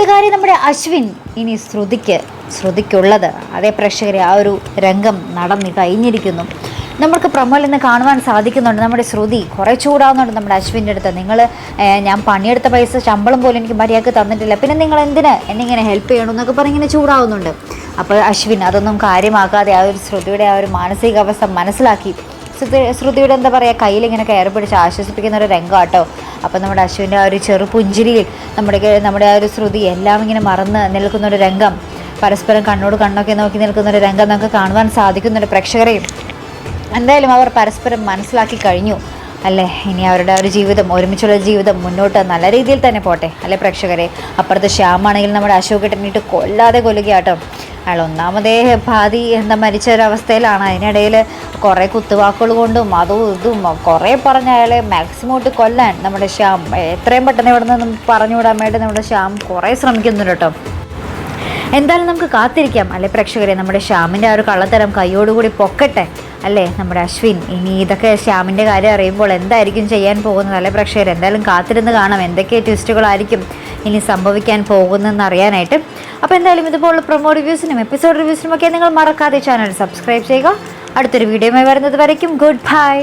കൂട്ടുകാരി നമ്മുടെ അശ്വിൻ ഇനി ശ്രുതിക്ക് ശ്രുതിക്കുള്ളത്. അതേ പ്രേക്ഷകരെ ആ ഒരു രംഗം നടന്ന് കഴിഞ്ഞിരിക്കുന്നു. നമുക്ക് പ്രമോൽ ഇന്ന് കാണുവാൻ സാധിക്കുന്നുണ്ട്. നമ്മുടെ ശ്രുതി കുറേ ചൂടാവുന്നുണ്ട് നമ്മുടെ അശ്വിന്റെ അടുത്ത്. നിങ്ങൾ ഞാൻ പണിയെടുത്ത പൈസ ശമ്പളം പോലും എനിക്ക് മര്യാദയ്ക്ക് തന്നിട്ടില്ല. പിന്നെ നിങ്ങൾ എന്തിന് എന്നെ ഇങ്ങനെ ഹെൽപ്പ് ചെയ്യണം എന്നൊക്കെ പറഞ്ഞ് ഇങ്ങനെ ചൂടാവുന്നുണ്ട്. അപ്പോൾ അശ്വിൻ അതൊന്നും കാര്യമാക്കാതെ ആ ഒരു ശ്രുതിയുടെ ആ ഒരു മാനസികാവസ്ഥ മനസ്സിലാക്കി. ശ്രുതി ശ്രുതിയുടെ എന്താ പറയുക കയ്യിൽ ഇങ്ങനെ കയറി പിടിച്ച് ആശ്വസിപ്പിക്കുന്ന ഒരു രംഗം കേട്ടോ അപ്പോൾ നമ്മുടെ അശ്വിന്റെ ആ ഒരു ചെറു പുഞ്ചിരിയിൽ നമ്മുടെ നമ്മുടെ ആ ഒരു ശ്രുതി എല്ലാം ഇങ്ങനെ മറന്ന് നിൽക്കുന്ന ഒരു രംഗം. പരസ്പരം കണ്ണോട് കണ്ണൊക്കെ നോക്കി നിൽക്കുന്ന ഒരു രംഗം നമുക്ക് കാണുവാൻ സാധിക്കുന്നുണ്ട് പ്രേക്ഷകരെയും എന്തായാലും അവർ പരസ്പരം മനസ്സിലാക്കി കഴിഞ്ഞു. അല്ലേ? ഇനി അവരുടെ ഒരു ജീവിതം ഒരുമിച്ചുള്ള ജീവിതം മുന്നോട്ട് നല്ല രീതിയിൽ തന്നെ പോട്ടെ. അല്ലേ പ്രേക്ഷകരെ? അപ്പുറത്ത് ശ്യാമാണെങ്കിൽ നമ്മുടെ അശോക് കിട്ടണിട്ട് കൊല്ലാതെ കൊല്ലുകയാട്ടോ. അയാൾ ഒന്നാമതേ ഭാതി എന്താ മരിച്ച ഒരവസ്ഥയിലാണ് അതിനിടയിൽ കുറേ കുത്തുവാക്കുകൾ കൊണ്ടും അതും ഇതും കുറേ പറഞ്ഞ അയാളെ മാക്സിമം ഇട്ട് കൊല്ലാൻ നമ്മുടെ ശ്യാം എത്രയും പെട്ടെന്ന് ഇവിടെ നിന്ന് പറഞ്ഞുവിടാൻ വേണ്ടി നമ്മുടെ ശ്യാം കുറേ ശ്രമിക്കുന്നുണ്ട് കേട്ടോ. എന്തായാലും നമുക്ക് കാത്തിരിക്കാം അല്ലെ പ്രേക്ഷകരെ? നമ്മുടെ ശ്യാമിന്റെ ആ ഒരു കള്ളത്തരം കൈയോടുകൂടി പൊക്കട്ടെ അല്ലേ? നമ്മുടെ അശ്വിൻ ഇനി ഇതൊക്കെ ശ്യാമിന്റെ കാര്യം അറിയുമ്പോൾ എന്തായിരിക്കും ചെയ്യാൻ പോകുന്നത് അല്ലെ പ്രേക്ഷകർ എന്തായാലും കാത്തിരുന്ന് കാണാം എന്തൊക്കെ ട്വിസ്റ്റുകളായിരിക്കും ഇനി സംഭവിക്കാൻ പോകുന്നതെന്ന് അറിയാനായിട്ട്. അപ്പോൾ എന്തായാലും ഇതുപോലുള്ള പ്രൊമോ റിവ്യൂസിനും എപ്പിസോഡ് റിവ്യൂസിനും ഒക്കെ നിങ്ങൾ മറക്കാതെ ചാനൽ സബ്സ്ക്രൈബ് ചെയ്യുക. അടുത്തൊരു വീഡിയോയുമായി വരുന്നത് വരയ്ക്കും. Good bye